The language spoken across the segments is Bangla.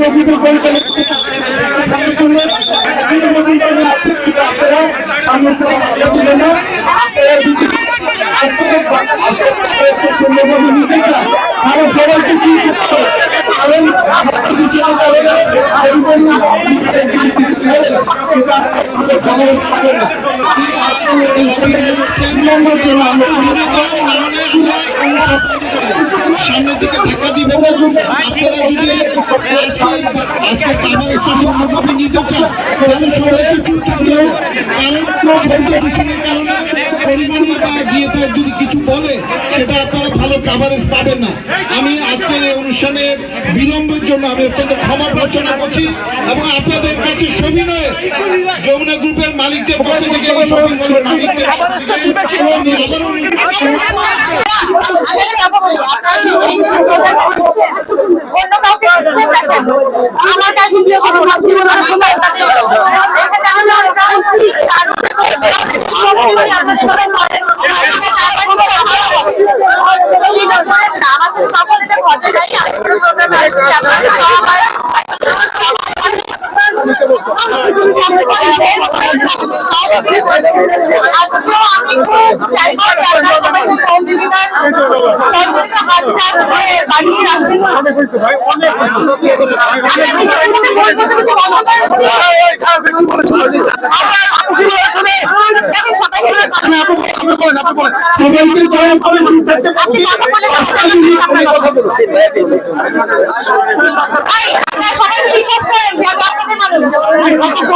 সঙ্গে সামনে কারণ সবাইকে কি সামনের দিকে না যদি কিছু বলে সেটা আপনারা ভালো কাভারেজ পাবেন না আমি আজকের এই অনুষ্ঠানে বিলম্বের জন্য আমি অত্যন্ত ক্ষমা প্রার্থনা করছি এবং আপনাদের কাছে সবিনয়ে যমুনা গ্রুপের মালিকদের পক্ষ থেকে মালিকদের অন্য কাউকে আমার কাছে আমরা সবাই বিশ্বাস করেন যে আমি আপনাদের মানুষ।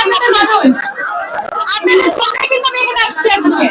আপনাদের। সবাই কিন্তু এখানে আসছি আজকে।